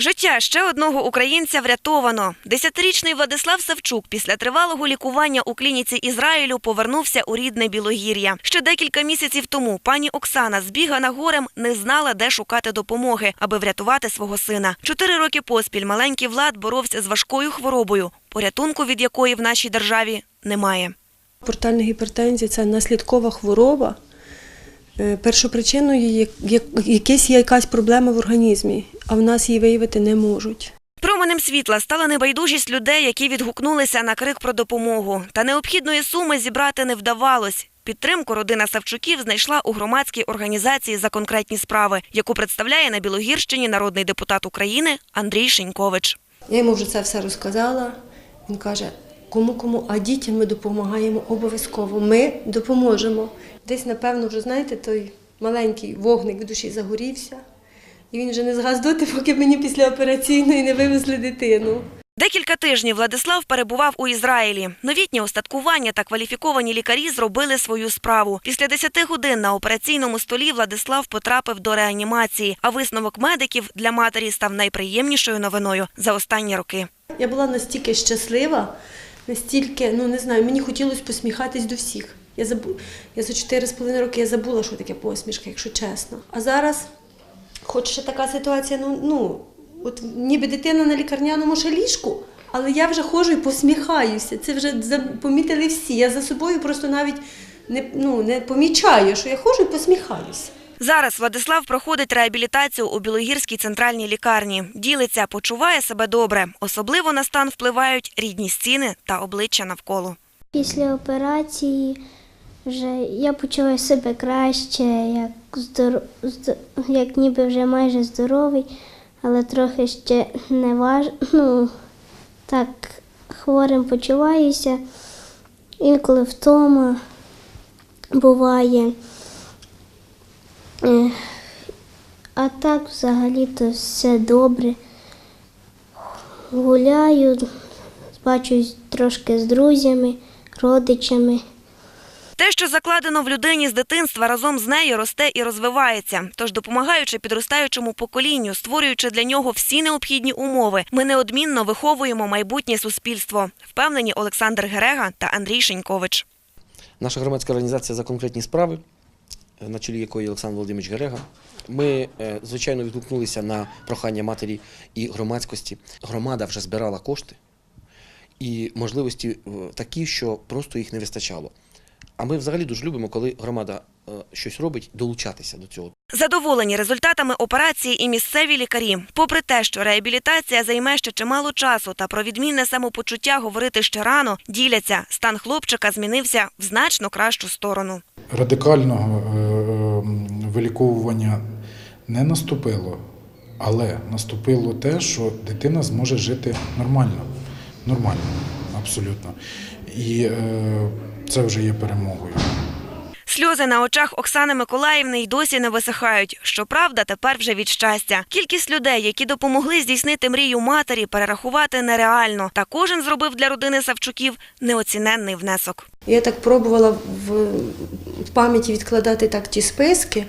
Життя ще одного українця врятовано. Десятирічний Владислав Савчук після тривалого лікування у клініці Ізраїлю повернувся у рідне Білогір'я. Ще декілька місяців тому пані Оксана збігана горем не знала, де шукати допомоги, аби врятувати свого сина. Чотири роки поспіль маленький Влад боровся з важкою хворобою, порятунку від якої в нашій державі немає. Портальна гіпертензія це наслідкова хвороба. Е, Першопричиною є як- якась є якась проблема в організмі, а в нас її виявити не можуть. Променем світла стала небайдужість людей, які відгукнулися на крик про допомогу. Та необхідної суми зібрати не вдавалось. Підтримку родина Савчуків знайшла у громадській організації за конкретні справи, яку представляє на Білогірщині народний депутат України Андрій Шенькович. Я йому вже це все розказала. Він каже: кому кому, а дітям ми допомагаємо обов'язково. Ми допоможемо. Десь, напевно, вже знаєте, той маленький вогник в душі загорівся, і він вже не згас доти, поки мені після операційної не вивезли дитину. Декілька тижнів Владислав перебував у Ізраїлі. Новітнє устаткування та кваліфіковані лікарі зробили свою справу. Після 10 годин на операційному столі Владислав потрапив до реанімації, а висновок медиків для матері став найприємнішою новиною за останні роки. Я була настільки щаслива, настільки, ну не знаю, мені хотілося посміхатись до всіх. Я забу... я за 4,5 роки я забула, що таке посмішка, якщо чесно. А зараз, хоч ще така ситуація, ну, ну от ніби дитина на лікарняному ще ліжку, але я вже ходжу і посміхаюся. Це вже помітили всі. Я за собою просто навіть не, ну, не помічаю, що я ходжу і посміхаюся. Зараз Владислав проходить реабілітацію у Білогірській центральній лікарні. Ділиться, почуває себе добре. Особливо на стан впливають рідні стіни та обличчя навколо. Після операції вже я почуваю себе краще, як, здор... як ніби вже майже здоровий, але трохи ще не важ... ну, так хворим почуваюся. Інколи втома буває. Е, А так взагалі-то все добре. Гуляю, бачусь трошки з друзями, родичами. Те, що закладено в людині з дитинства, разом з нею росте і розвивається. Тож, допомагаючи підростаючому поколінню, створюючи для нього всі необхідні умови, ми неодмінно виховуємо майбутнє суспільство. Впевнені Олександр Герега та Андрій Шенькович. Наша громадська організація за конкретні справи, на чолі якої Олександр Володимирович Герега. Ми, е, звичайно, відгукнулися на прохання матері і громадськості. Громада вже збирала кошти і можливості е, такі, що просто їх не вистачало. А ми взагалі дуже любимо, коли громада е, щось робить, долучатися до цього. Задоволені результатами операції і місцеві лікарі. Попри те, що реабілітація займе ще чимало часу, та про відмінне самопочуття говорити ще рано, діляться. Стан хлопчика змінився в значно кращу сторону. радикального е, виліковування не наступило, але наступило те, що дитина зможе жити нормально. Нормально, абсолютно. І е, це вже є перемогою. Сльози на очах Оксани Миколаївни й досі не висихають. Щоправда, тепер вже від щастя. Кількість людей, які допомогли здійснити мрію матері, перерахувати нереально. Та кожен зробив для родини Савчуків неоціненний внесок. Я так пробувала в, в пам'яті відкладати так ті списки.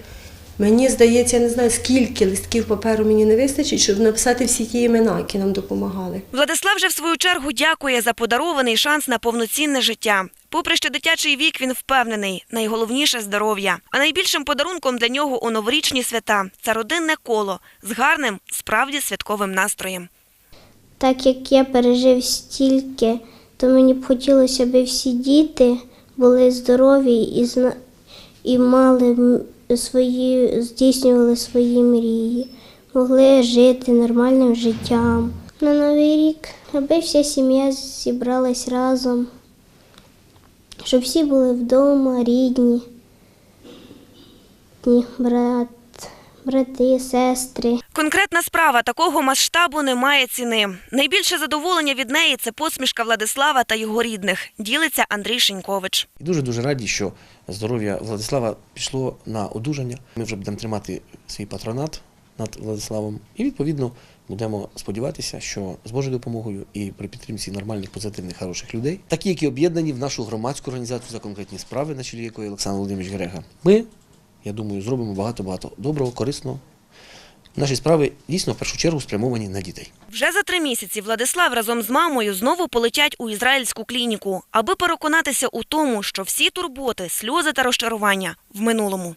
Мені здається, я не знаю, скільки листків паперу мені не вистачить, щоб написати всі ті імена, які нам допомагали. Владислав же в свою чергу дякує за подарований шанс на повноцінне життя. Попри що дитячий вік, він впевнений, найголовніше здоров'я. А найбільшим подарунком для нього у новорічні свята це родинне коло з гарним, справді святковим настроєм. Так як я пережив стільки, то мені б хотілося, аби всі діти були здорові і, зна... і мали свої, здійснювали свої мрії, могли жити нормальним життям. На Новий рік, аби вся сім'я зібралась разом, щоб всі були вдома, рідні, ні, брат, брати, сестри. Конкретна справа такого масштабу не має ціни. Найбільше задоволення від неї це посмішка Владислава та його рідних. Ділиться Андрій Шенькович. Дуже дуже раді, що здоров'я Владислава пішло на одужання. Ми вже будемо тримати свій патронат над Владиславом, і відповідно будемо сподіватися, що з Божою допомогою і при підтримці нормальних, позитивних, хороших людей, такі, які об'єднані в нашу громадську організацію за конкретні справи, на чолі якої Олександр Володимирович Герега, ми, я думаю, зробимо багато багато доброго, корисного, Наші справи дійсно в першу чергу спрямовані на дітей. Вже за три місяці Владислав разом з мамою знову полетять у ізраїльську клініку, аби переконатися у тому, що всі турботи, сльози та розчарування в минулому.